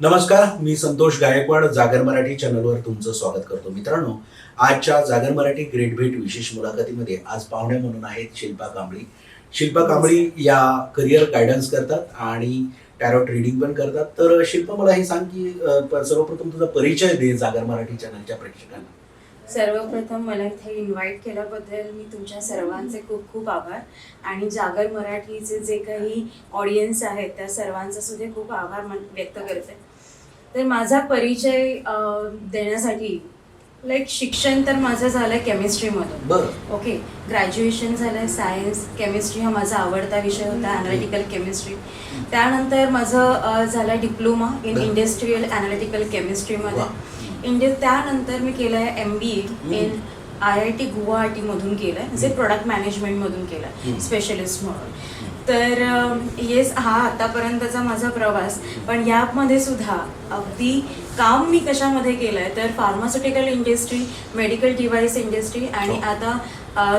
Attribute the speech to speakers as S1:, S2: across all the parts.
S1: नमस्कार मी संतोष गायकवाड जागर मराठी चॅनलवर तुमचं स्वागत करतो. मित्रांनो आजच्या जागर मराठी ग्रेट भेट विशेष मुलाखतीमध्ये आज पाहुणे म्हणून आहेत शिल्पा कांबळी. शिल्पा कांबळी या करिअर गायडन्स करतात आणि टॅरोट रिडिंग पण करतात. तर शिल्पा मला हे सांग की सर्वप्रथम तुझा परिचय दे जागर मराठी चॅनलच्या प्रेक्षकांना.
S2: सर्वप्रथम मला इथे इन्व्हाइट केल्याबद्दल मी तुमच्या सर्वांचे खूप खूप आभार. आणि जागर मराठीचे जे काही ऑडियन्स आहेत त्या सर्वांचा सुद्धा खूप आभार मान- व्यक्त करते. तर माझा परिचय देण्यासाठी लाईक शिक्षण तर माझं झालं केमिस्ट्रीमधून
S1: बरं.
S2: ओके ग्रॅज्युएशन झालं सायन्स केमिस्ट्री हा माझा आवडता विषय होता अनालिटिकल केमिस्ट्री त्यानंतर माझं झालं डिप्लोमा इन. इंडस्ट्रीयल अनालिटिकल केमिस्ट्रीमध्ये
S1: वा.
S2: इंडि त्यानंतर मी केलं आहे M B A in I I T गुवाहाटीमधून केलं आहे जे प्रोडक्ट मॅनेजमेंटमधून केलं आहे. स्पेशलिस्ट म्हणून तर येस हा आतापर्यंतचा माझा प्रवास पण यामध्ये सुद्धा अगदी काम मी कशामध्ये केलं आहे तर pharmaceutical industry medical device industry आणि
S1: हो.
S2: आता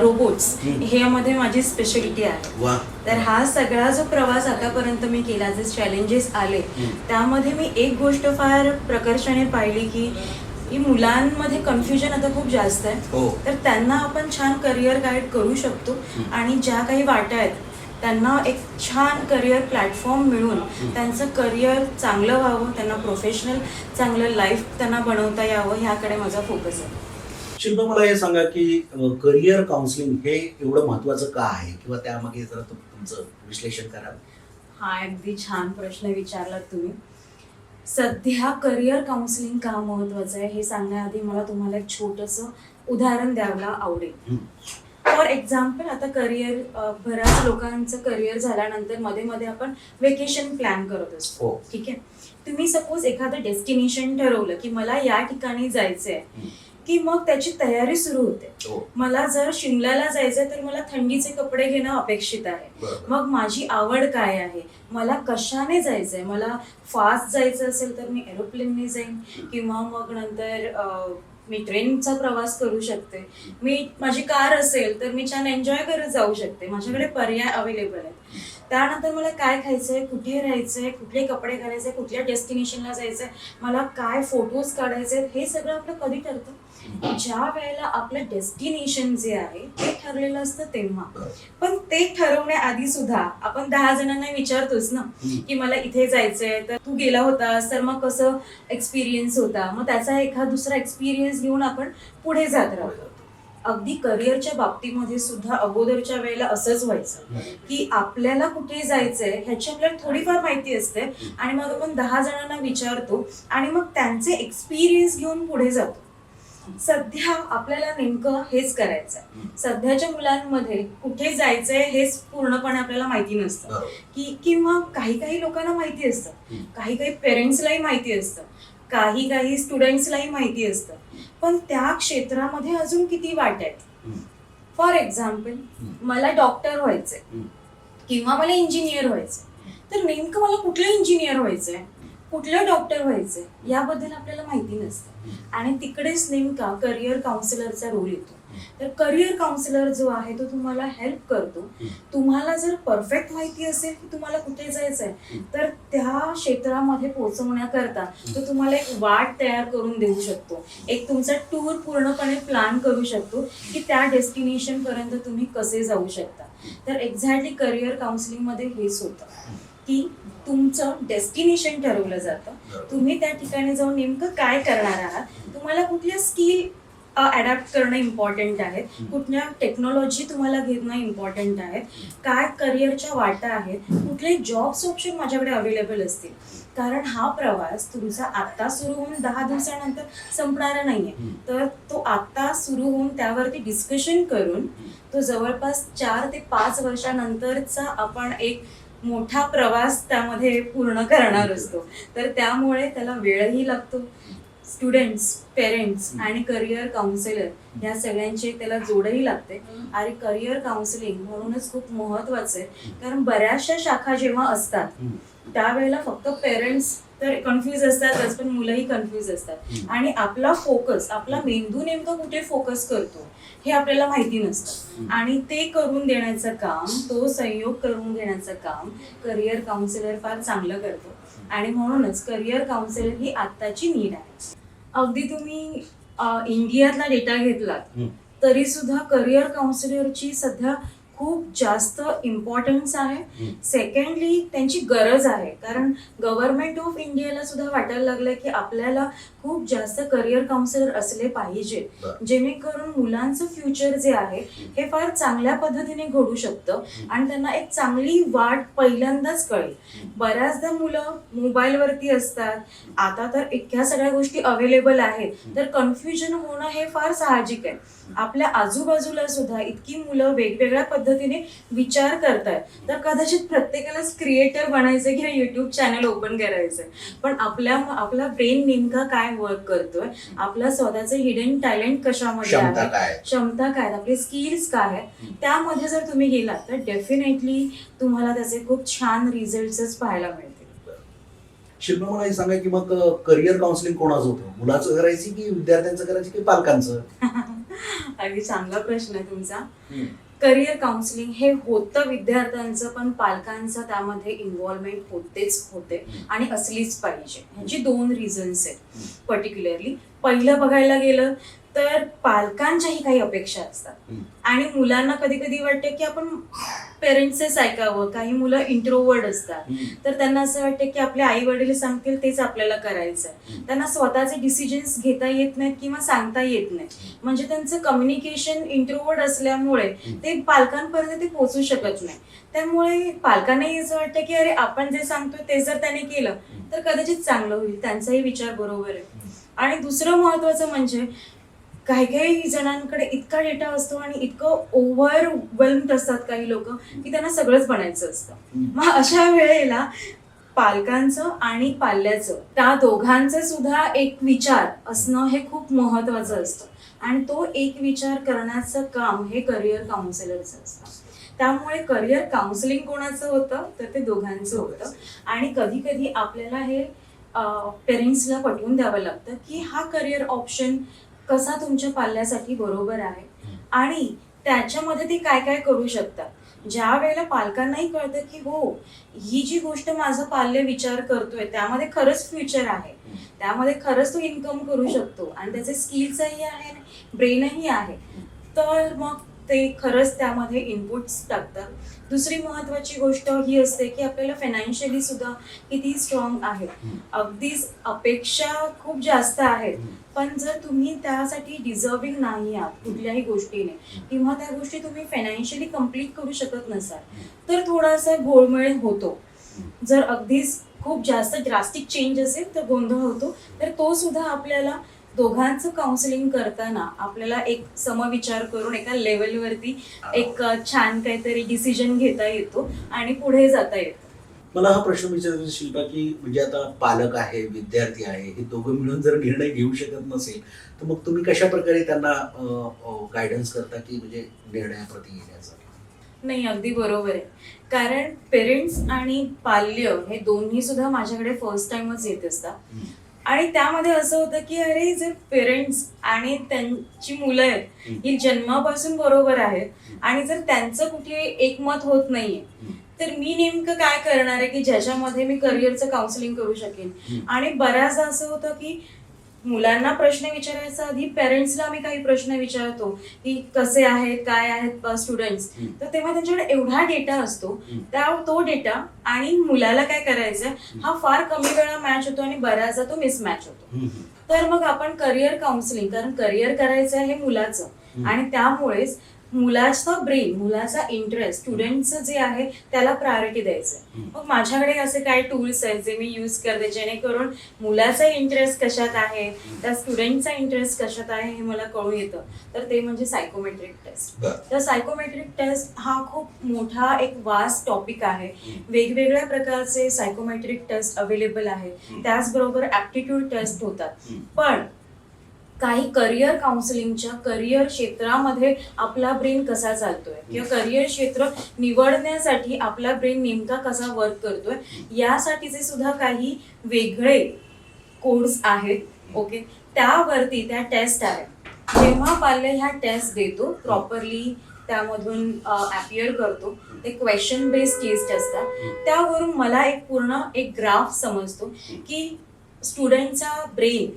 S2: रोबोट्स. ह्यामध्ये माझी स्पेशलिटी आहे. तर हा सगळा जो प्रवास आतापर्यंत मी केला जे चॅलेंजेस आले. त्यामध्ये मी एक गोष्ट फार प्रकर्षाने पाहिली की ही मुलांमध्ये कन्फ्युजन आता खूप जास्त आहे.
S1: हो.
S2: तर त्यांना आपण छान करिअर गाईड करू शकतो आणि ज्या काही वाटा आहेत त्यांना एक छान करिअर प्लॅटफॉर्म मिळून त्यांचं करिअर चांगलं व्हावं त्यांना प्रोफेशनल चांगलं लाईफ त्यांना बनवता यावं ह्याकडे माझा फोकस आहे.
S1: शिल्पा मला हे सांगा की करिअर काउन्सिलिंग हे एवढं महत्वाचं का आहे? किंवा त्यामागे जरा तुम- तुमचं विश्लेषण करा.
S2: हा अगदी छान प्रश्न विचारलात तुम्ही. सध्या करिअर काउन्सिलिंग का महत्वाचं आहे हे सांगण्याआधी मला तुम्हाला एक छोटंसं उदाहरण द्यायला आवडेल. फॉर एक्झाम्पल आता करिअर बऱ्याच लोकांचं करिअर झाल्यानंतरमध्ये मध्ये आपण वेकेशन प्लॅन करत असतो.
S1: हो.
S2: ठीक आहे? तुम्ही सपोज एखादं डेस्टिनेशन ठरवलं की मला या ठिकाणी जायचंय.
S1: हम्म.
S2: की मग त्याची तयारी सुरू होते.
S1: हो.
S2: मला जर शिमल्याला जायचंय तर मला थंडीचे कपडे घेणं अपेक्षित आहे. मग माझी आवड काय आहे? मला कशाने जायचंय? मला फास्ट जायचं असेल तर मी एरोप्लेनने जाईन किंवा मग नंतर मी ट्रेनचा प्रवास करू शकते. मी माझी कार असेल तर मी छान एन्जॉय करत जाऊ शकते. माझ्याकडे पर्याय अवेलेबल आहेत. त्यानंतर मला काय खायचंय कुठे राहायचंय कुठले कपडे घालायचे कुठल्या डेस्टिनेशनला जायचंय मला काय फोटोज काढायचे हे सगळं आपलं कधी ठरतं ज्या वेळेला आपलं डेस्टिनेशन जे आहे ते ठरलेलं असतं तेव्हा. पण ते ठरवण्याआधी सुद्धा आपण दहा जणांना विचारतोच ना. की मला इथे जायचंय तर तू गेला होतास तर मग कसं एक्सपिरियन्स होता मग त्याचा एखाद दुसरा एक्सपिरियन्स घेऊन आपण पुढे जात राहतो अगदी करिअरच्या बाबतीमध्ये सुद्धा अगोदरच्या वेळेला असंच व्हायचं. की आपल्याला कुठे जायचंय ह्याची आपल्याला थोडीफार माहिती असते आणि मग आपण दहा जणांना विचारतो आणि मग त्यांचे एक्सपिरियन्स घेऊन पुढे जातो. सध्या आपल्याला नेमकं हेच करायचं आहे सध्याच्या मुलांमध्ये कुठे जायचंय हेच पूर्णपणे आपल्याला माहिती नसतं. की किंवा काही काही लोकांना माहिती असतं. काही काही पेरेंट्सलाही माहिती असतं. काही काही स्टुडंट्सलाही माहिती असतं. पण त्या क्षेत्रामध्ये अजून किती वाट आहेत. For example. मला डॉक्टर व्हायचंय. किंवा मला इंजिनियर व्हायचंय तर नेमकं मला कुठलं इंजिनियर व्हायचंय कुठलं डॉक्टर व्हायचंय याबद्दल आपल्याला माहिती नसतं. आणि तिकडेच नेमका करिअर काउन्सिलरचा रोल येतो. तर करिअर काउन्सिलर जो आहे तो तुम्हाला हेल्प करतो. तुम्हाला जर परफेक्ट माहिती असेल की तुम्हाला कुठे जायचं आहे तर त्या क्षेत्रामध्ये पोहोचवण्याकरता तो तुम्हाला एक वाट तयार करून देऊ शकतो. एक तुमचा टूर पूर्णपणे प्लॅन करू शकतो की त्या डेस्टिनेशन पर्यंत तुम्ही कसे जाऊ शकता. तर एक्झॅक्टली करिअर काउन्सिलिंगमध्ये हेच होतं. की तुमचं डेस्टिनेशन ठरवलं जातं. तुम्ही त्या ठिकाणी जाऊन नेमकं काय करणार आहात? तुम्हाला कुठल्या स्किल अडॅप्ट करणं इम्पॉर्टंट आहे कुठल्या टेक्नॉलॉजी तुम्हाला घेणं इम्पॉर्टंट आहे काय करिअरच्या वाटा आहेत? कुठले जॉब्स ऑप्शन माझ्याकडे अवेलेबल असतील? कारण हा प्रवास तुमचा आत्ता सुरू होऊन दहा दिवसानंतर संपणारा नाहीये. तर तो आत्ता सुरू होऊन त्यावरती डिस्कशन करून तो जवळपास चार ते पाच वर्षानंतरचा आपण एक मोठा प्रवास त्यामध्ये पूर्ण करणार असतो. तर त्यामुळे त्याला वेळही लागतो. स्टुडंट्स पेरेंट्स आणि करिअर काउन्सिलर या सगळ्यांची त्याला जोडही लागते. आणि करिअर काउन्सिलिंग म्हणूनच खूप महत्वाचं आहे. कारण बऱ्याचशा शाखा जेव्हा असतात त्यावेळेला फक्त पेरेंट्स तर कन्फ्यूज असतातच पण मुलंही कन्फ्यूज असतात. आणि आपला फोकस आपला मेंदू नेमका कुठे फोकस करतो हे आपल्याला माहिती नसतं. आणि ते करून देण्याचं काम तो संयोग करून घेण्याचं काम करिअर काउन्सिलर फार चांगलं करतो आणि म्हणूनच करिअर काउन्सिलर ही आत्ताची नीड आहे अगदी तुम्ही इंडियातला डेटा घेतलात. तरी सुद्धा करिअर काउन्सिलरची सध्या खूप जास्त इम्पॉर्टन्स आहे. सेकंडली त्यांची गरज आहे कारण गव्हर्नमेंट ऑफ इंडियाला सुद्धा वाटायला लागलं की आपल्याला खूप जास्त करिअर काउन्सिलर असले पाहिजे. जेणेकरून मुलांचं फ्युचर जे आहे हे फार चांगल्या पद्धतीने घडू शकतं आणि त्यांना एक चांगली वाट पहिल्यांदाच कळेल. बऱ्याचदा मुलं मोबाईलवरती असतात. आता तर इतक्या सगळ्या गोष्टी अवेलेबल आहेत. तर कन्फ्युजन होणं हे फार साहजिक आहे. आपल्या आजूबाजूला सुद्धा इतकी मुलं वेगवेगळ्या पद्धतीने विचार करतायत. तर कदाचित प्रत्येकालाच क्रिएटर बनायचं किंवा युट्यूब चॅनल ओपन करायचंय. पण आपल्या आपला ब्रेन नेमका काय वर्क करतोय. आपला स्वतःचं हिडन टॅलेंट कशामध्ये
S1: क्षमता
S2: आहे?
S1: काय?
S2: क्षमता काय? आहेत, आपले स्किल्स काय आहेत. त्यामध्ये जर तुम्ही गेलात तर डेफिनेटली तुम्हाला त्याचे खूप छान रिझल्टच पाहायला मिळतील.
S1: शिल्पा मला हे सांगा की मग करिअर काउन्सिलिंग कोणाचं होतं? मुलाचं करायची की विद्यार्थ्यांचं करायची की पालकांचं?
S2: अगदी चांगला प्रश्न आहे तुमचा. करिअर काउन्सिलिंग हे होतं विद्यार्थ्यांचं पण पालकांचं त्यामध्ये इन्व्हॉल्वमेंट होतेच होते. आणि असलीच पाहिजे. ह्याची दोन रिझन्स आहेत पर्टिक्युलरली पहिलं बघायला गेलं तर पालकांच्याही काही अपेक्षा असतात. आणि मुलांना कधी कधी वाटते की आपण पेरेंट्सच ऐकावं काही मुलं इंट्रोवर्ड असतात. तर त्यांना असं वाटतं की आपले आई वडील सांगतील तेच आपल्याला करायचं. त्यांना स्वतःचे डिसिजन्स घेता येत नाहीत किंवा सांगता येत नाही म्हणजे त्यांचं कम्युनिकेशन इंट्रोवर्ड असल्यामुळे. ते पालकांपर्यंत ते पोहोचू शकत नाही. त्यामुळे पालकांनाही असं वाटतं की अरे आपण जे सांगतो ते जर त्याने केलं तर कदाचित चांगलं होईल. त्यांचाही विचार बरोबर आहे. आणि दुसरं महत्वाचं म्हणजे काही काही जणांकडे इतका डेटा असतो आणि इतकं ओव्हरवेल्म्ड असतात काही लोक की त्यांना सगळंच बनायचं असतं. मग अशा वेळेला पालकांचं आणि पाल्याचं त्या दोघांचं सुद्धा एक विचार असणं हे खूप महत्वाचं असतं. आणि तो एक विचार करण्याचं काम हे करिअर काउन्सिलरचं असतं. त्यामुळे करिअर काउन्सिलिंग कोणाचं होतं? तर ते दोघांचं होतं. आणि कधी कधी आपल्याला हे पेरेंट्सला पटवून द्यावं लागतं की हा करिअर ऑप्शन कसा तुमच्या पाल्यासाठी बरोबर आहे आणि त्याच्यामध्ये ते काय काय करू शकतात? ज्या वेळेला पालकांनाही कळतं की हो ही जी गोष्ट माझं पाल्य विचार करतोय त्यामध्ये खरंच फ्युचर आहे. त्यामध्ये खरंच तो इन्कम करू शकतो आणि त्याचे स्किल्सही आहे ब्रेनही आहे. तर मग ते खरंच त्यामध्ये इनपुट्स टाकतात. दुसरी महत्वाची गोष्ट ही असते की आपल्याला फायनान्शियली सुद्धा किती स्ट्रॉंग आहेत. अगदीच अपेक्षा खूप जास्त आहेत. पण जर तुम्ही त्यासाठी डिझर्विंग नाही आहात कुठल्याही गोष्टीने किंवा त्या गोष्टी तुम्ही फायनान्शियली कंप्लीट करू शकत नसाल तर थोडासा घोळमेळ होतो. जर अगदीच खूप जास्त ड्रास्टिक चेंज असेल तर गोंधळ होतो. तर तो सुद्धा आपल्याला दोघांचं काउन्सिलिंग करताना आपल्याला एक समविचार करून एका लेवलवरती एक छान काहीतरी डिसिजन घेता येतो आणि पुढे जाता येतं.
S1: मला हा प्रश्न विचारायचा शिल्पा की म्हणजे आता पालक आहे विद्यार्थी आहे हे दोघं मिळून जर निर्णय घेऊ शकत नसेल तर मग तुम्ही कशा प्रकारे त्यांना गायडन्स करता की म्हणजे निर्णयाप्रती येण्याचा?
S2: नाही अगदी बरोबर आहे. कारण पेरेंट्स आणि पाल्य हे दोन्ही सुद्धा माझ्याकडे फर्स्ट टाइमच येत असतात. आणि त्यामध्ये असं होतं की अरे जे पेरेंट्स आणि त्यांची मुलं आहेत ही जन्मापासून बरोबर आहेत आणि जर त्यांचं कुठे एकमत होत नाहीये तर मी नेमकं काय करणार आहे की ज्याच्यामध्ये मी करिअरचं काउन्सिलिंग करू शकेन? आणि बऱ्याचदा असं होतं की मुलांना प्रश्न विचारायचा आधी पेरेंट्सला आम्ही काही प्रश्न विचारतो की कसे आहेत काय आहेत स्टुडंट्स तर तेव्हा त्यांच्याकडे एवढा डेटा असतो त्या तो डेटा आणि मुलाला काय करायचं हा फार कमी वेळा मॅच होतो आणि बऱ्याचदा तो मिसमॅच होतो. तर मग आपण करिअर काउन्सिलिंग कारण करिअर करायचं आहे मुलाचं आणि त्यामुळेच मुलाचा ब्रेन मुलाचा इंटरेस्ट स्टुडंटचं जे आहे त्याला प्रायोरिटी द्यायचं मग माझ्याकडे असे काही टूल्स आहेत जे मी यूज करते जेणेकरून मुलाचा इंटरेस्ट कशात आहे त्या स्टुडंटचा इंटरेस्ट कशात आहे हे मला कळून येतं. तर ते म्हणजे सायकोमेट्रिक टेस्ट तर सायकोमेट्रिक टेस्ट हा खूप मोठा एक वास्ट टॉपिक आहे. वेगवेगळ्या प्रकारचे सायकोमेट्रिक टेस्ट अवेलेबल आहेत त्याचबरोबर ऍप्टिट्यूड टेस्ट होतात. पण काही करिअर काउन्सिलिंगच्या करिअर क्षेत्रामध्ये आपला ब्रेन कसा चालतोय? किंवा करिअर क्षेत्र निवडण्यासाठी आपला ब्रेन नेमका कसा वर्क करतोय? यासाठीचे सुद्धा काही वेगळे कोड्स आहेत ओके? त्यावरती त्या टेस्ट आहेत. जेव्हा पाल्य ह्या टेस्ट देतो प्रॉपरली त्यामधून अपियर करतो ते क्वेश्चन बेस्ड टेस्ट असतात त्यावरून मला एक पूर्ण एक ग्राफ समजतो की स्टुडंटचा ब्रेन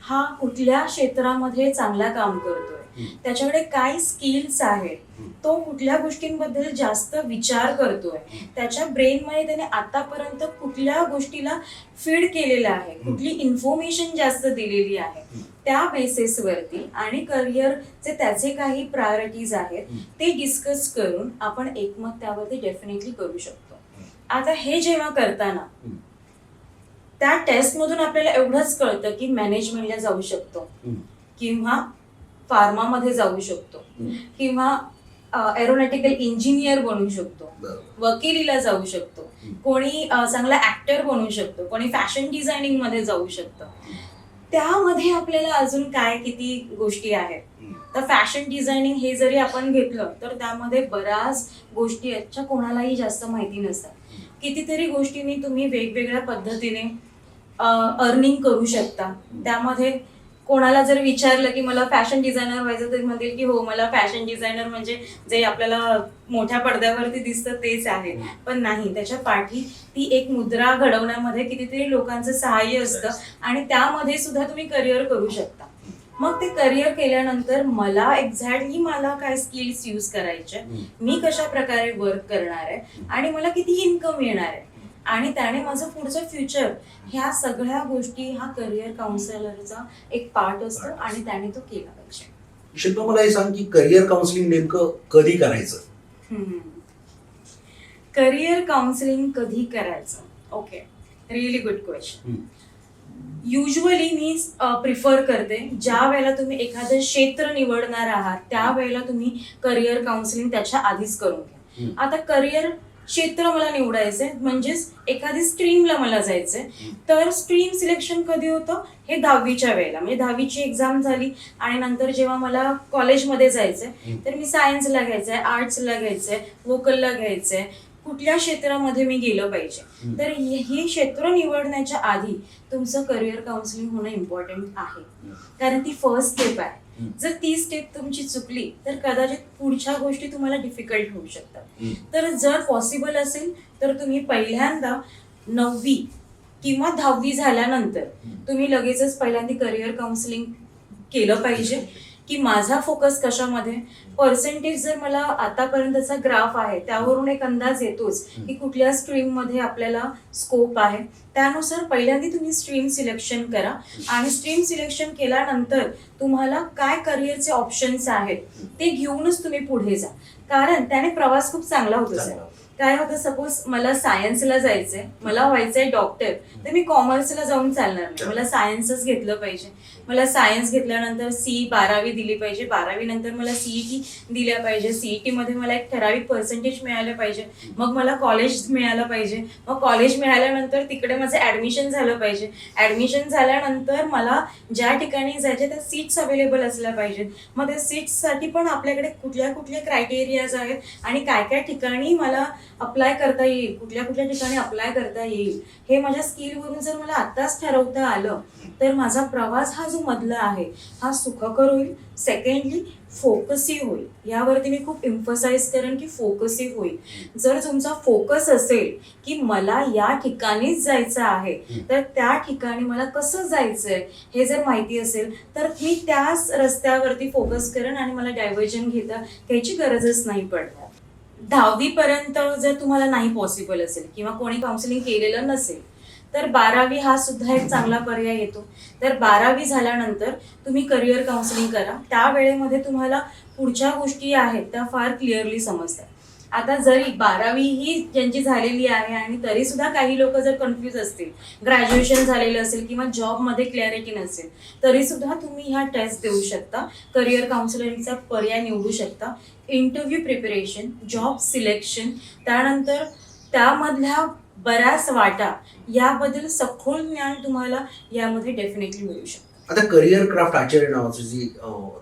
S2: हा कुठल्या क्षेत्रामध्ये चांगला काम करतोय? त्याच्याकडे काय स्किल्स आहेत? तो कुठल्या गोष्टींबद्दल जास्त विचार करतोय? त्याच्या ब्रेनमध्ये त्याने आतापर्यंत कुठल्या गोष्टीला फीड केलेलं आहे? कुठली इन्फॉर्मेशन जास्त दिलेली आहे? त्या बेसिसवरती आणि करिअरचे त्याचे काही प्रायोरिटीज आहेत ते डिस्कस करून आपण एकमत त्यावरती डेफिनेटली करू शकतो. आता हे जेव्हा करताना. त्या टेस्टमधून आपल्याला एवढंच कळतं की मॅनेजमेंटला जाऊ शकतो. किंवा फार्मामध्ये जाऊ शकतो. किंवा एरोनॉटिकल इंजिनियर बनू शकतो. वकिलीला जाऊ शकतो. कोणी चांगला ऍक्टर बनू शकतो. कोणी फॅशन डिझायनिंगमध्ये जाऊ शकतं. त्यामध्ये आपल्याला अजून काय किती गोष्टी आहेत. तर फॅशन डिझायनिंग हे जरी आपण घेतलं तर त्यामध्ये बऱ्याच गोष्टी याच्या कोणालाही जास्त माहिती नसतात. कितीतरी गोष्टींनी तुम्ही वेगवेगळ्या पद्धतीने अर्निंग करू शकता. त्यामध्ये कोणाला जर विचारलं की मला फॅशन डिझायनर व्हायचं तर म्हणतील की हो मला फॅशन डिझायनर म्हणजे जे आपल्याला मोठ्या पडद्यावरती दिसतं तेच आहे. पण नाही त्याच्या पाठी ती एक मुद्रा घडवण्यामध्ये कितीतरी लोकांचं सहाय्य असतं आणि त्यामध्ये सुद्धा तुम्ही करिअर करू शकता. मग ते करिअर केल्यानंतर मला एक्झॅक्टली मला काय स्किल्स यूज करायचे मी कशा प्रकारे वर्क करणार आहे? आणि मला किती इन्कम येणार आहे? आणि त्याने माझं पुढचं फ्युचर ह्या सगळ्या गोष्टी हा करिअर काउन्सिलरचा एक पार्ट असतो आणि त्याने तो केला पाहिजे.
S1: शिल्पा मला हे सांग की करिअर काउन्सिलिंग नेमकं कधी करायचं?
S2: करिअर काउन्सिलिंग कधी करायचं? Okay really good question usually मी प्रिफर करते ज्या वेळेला तुम्ही एखादं क्षेत्र निवडणार आहात त्यावेळेला तुम्ही करिअर काउन्सिलिंग त्याच्या आधीच करून घ्या. आता करिअर क्षेत्र मला निवडायचंय म्हणजेच एखादी स्ट्रीमला मला जायचंय. तर स्ट्रीम सिलेक्शन कधी होतं हे दहावीच्या वेळेला म्हणजे दहावीची एक्झाम झाली आणि नंतर जेव्हा मला कॉलेजमध्ये जायचंय. तर मी सायन्सला घ्यायचंय आर्ट्सला घ्यायचंय वोकलला घ्यायचंय कुठल्या क्षेत्रामध्ये मी गेलं पाहिजे. तर हे क्षेत्र निवडण्याच्या आधी तुमचं करिअर काउन्सिलिंग होणं इम्पॉर्टंट आहे कारण ती फर्स्ट स्टेप आहे. जर ती स्टेप तुमची चुकली तर कदाचित पुढच्या गोष्टी तुम्हाला डिफिकल्ट होऊ शकतात. तर जर पॉसिबल असेल तर तुम्ही पहिल्यांदा नववी किंवा दहावी झाल्यानंतर. तुम्ही लगेचच पहिल्यांदा करिअर काउन्सिलिंग केलं पाहिजे की माझा फोकस कशामध्ये? पर्सेंटेज जर मला आतापर्यंतचा ग्राफ आहे त्यावरून एक अंदाज येतोच की कुठल्या स्ट्रीममध्ये आपल्याला स्कोप आहे. त्यानुसार पहिल्यांदा तुम्ही स्ट्रीम सिलेक्शन करा. आणि स्ट्रीम सिलेक्शन केल्यानंतर तुम्हाला काय करिअरचे ऑप्शन्स आहेत ते घेऊनच तुम्ही पुढे जा. कारण त्याने प्रवास खूप चांगला होतो साहेब. काय होतं सपोज मला सायन्सला जायचंय मला व्हायचंय डॉक्टर तर मी कॉमर्सला जाऊन चालणार नाही. मला सायन्सच घेतलं पाहिजे. मला सायन्स घेतल्यानंतर सी बारावी दिली पाहिजे. बारावी नंतर मला सीईटी दिल्या पाहिजे. सीईटी मध्ये मला एक ठराविक पर्सेंटेज मिळालं पाहिजे. मग मला कॉलेज मिळालं पाहिजे. मग कॉलेज मिळाल्यानंतर तिकडे माझं ऍडमिशन झालं पाहिजे. ऍडमिशन झाल्यानंतर मला ज्या ठिकाणी जायचे त्या सीट्स अवेलेबल असल्या पाहिजेत. मग त्या सीट्ससाठी पण आपल्याकडे कुठल्या कुठल्या क्रायटेरियाज आहेत आणि काय काय ठिकाणी मला अप्लाय करता येईल कुठल्या कुठल्या ठिकाणी अप्लाय करता येईल हे माझ्या स्किलवरून जर मला आत्ताच ठरवता आलं तर माझा प्रवास हा जो मधला आहे हा सुखकर होईल. सेकंडली फोकसही होईल. यावरती मी खूप इम्फसाईज करेन की फोकसही होईल. जर तुमचा फोकस असेल की मला या ठिकाणीच जायचं आहे तर त्या ठिकाणी मला कसं जायचंय हे जर माहिती असेल तर मी त्याच रस्त्यावरती फोकस करेन आणि मला डायव्हर्जन घेता घ्यायची गरजच नाही पडणार. दहावी पर्यंत जर तुम्हाला नाही पॉसिबल असेल किंवा कोणी काउन्सिलिंग केलेलं नसेल तर बारावी हा सुद्धा एक चांगला पर्याय येतो. तर बारावी झाल्यानंतर तुम्ही करिअर काउन्सिलिंग करा. त्या वेळेमध्ये तुम्हाला पुढच्या गोष्टी आहेत त्या फार क्लिअरली समजतात. आता जरी बारावी ही ज्यांची झालेली आहे आणि तरी सुद्धा काही लोक जर कन्फ्यूज असतील ग्रॅज्युएशन झालेलं असेल किंवा जॉबमध्ये क्लॅरिटी नसेल तरी सुद्धा तुम्ही ह्या टेस्ट देऊ शकता. करिअर काउन्सिलरिंगचा पर्याय निवडू शकता. इंटरव्ह्यू प्रिपरेशन जॉब सिलेक्शन त्यानंतर त्यामधल्या बऱ्याच वाटा याबद्दल सखोल ज्ञान तुम्हाला यामध्ये डेफिनेटली मिळू शकतं.
S1: आता करिअर क्राफ्ट आचार्य नावाची जी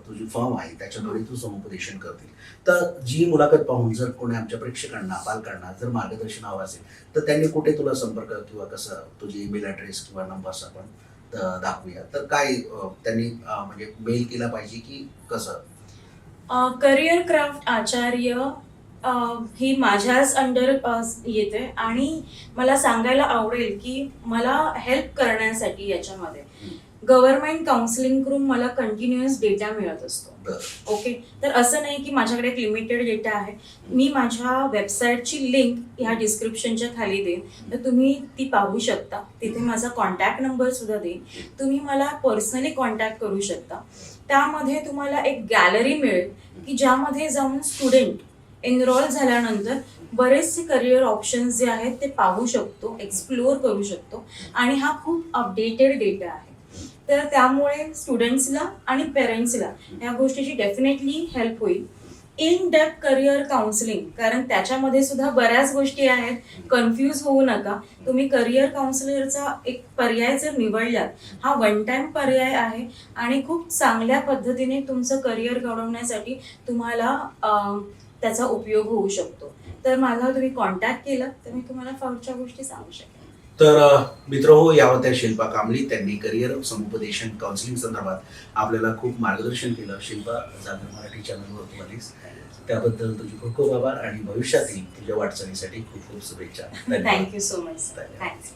S1: तुझी फर्म आहे त्याच्याद्वारे तू समुपदेशन करतील. तर जी मुलाखत पाहून जर कोणी आमच्या प्रेक्षकांना पालकांना जर मार्गदर्शन हवं असेल तर त्यांनी कुठे तुला संपर्क किंवा कसं तुझी ईमेल ॲड्रेस किंवा नंबर्स आपण दाखवूया. तर काय त्यांनी म्हणजे मेल केला पाहिजे की कसं?
S2: करिअर क्राफ्ट आचार्य ही माझ्याच अंडर येते. आणि मला सांगायला आवडेल की मला हेल्प करण्यासाठी याच्यामध्ये. गव्हर्नमेंट काउन्सिलिंग करून मला कंटिन्युअस डेटा मिळत असतो. ओके? तर असं नाही की माझ्याकडे एक लिमिटेड डेटा आहे. मी माझ्या वेबसाईटची लिंक ह्या डिस्क्रिप्शनच्या खाली देईन. तर तुम्ही ती पाहू शकता. तिथे माझा कॉन्टॅक्ट नंबर सुद्धा देईन. तुम्ही मला पर्सनली कॉन्टॅक्ट करू शकता. त्यामध्ये तुम्हाला एक गॅलरी मिळेल की ज्यामध्ये जाऊन स्टुडंट एनरोल झाल्यानंतर बरेचसे करिअर ऑप्शन्स जे आहेत ते पाहू शकतो एक्सप्लोअर करू शकतो. आणि हा खूप अपडेटेड डेटा आहे. तर त्यामुळे स्टुडंट्सला आणि पेरेंट्सला या गोष्टीची डेफिनेटली हेल्प होईल. इन डेप्थ करिअर काउन्सिलिंग कारण त्याच्यामध्ये सुद्धा बऱ्याच गोष्टी आहेत. कन्फ्यूज होऊ नका. तुम्ही करिअर काउन्सिलरचा एक पर्याय जर निवडलात हा वन टाइम पर्याय आहे आणि खूप चांगल्या पद्धतीने तुमचं करिअर घडवण्यासाठी तुम्हाला त्याचा उपयोग होऊ शकतो. तर माझा तुम्ही कॉन्टॅक्ट केला तर मी तुम्हाला फारच्या गोष्टी सांगू शकेन.
S1: तर मित्र हो या होत्या शिल्पा कांबळी त्यांनी करिअर समुपदेशन काउन्सिलिंग संदर्भात आपल्याला खूप मार्गदर्शन केलं. शिल्पा जागर मराठी चॅनलवर तू आलीस. त्याबद्दल तुझे खूप खूप आभार आणि भविष्यातील तुझ्या वाटचालीसाठी खूप खूप शुभेच्छा.
S2: Thank you so much. थँक्स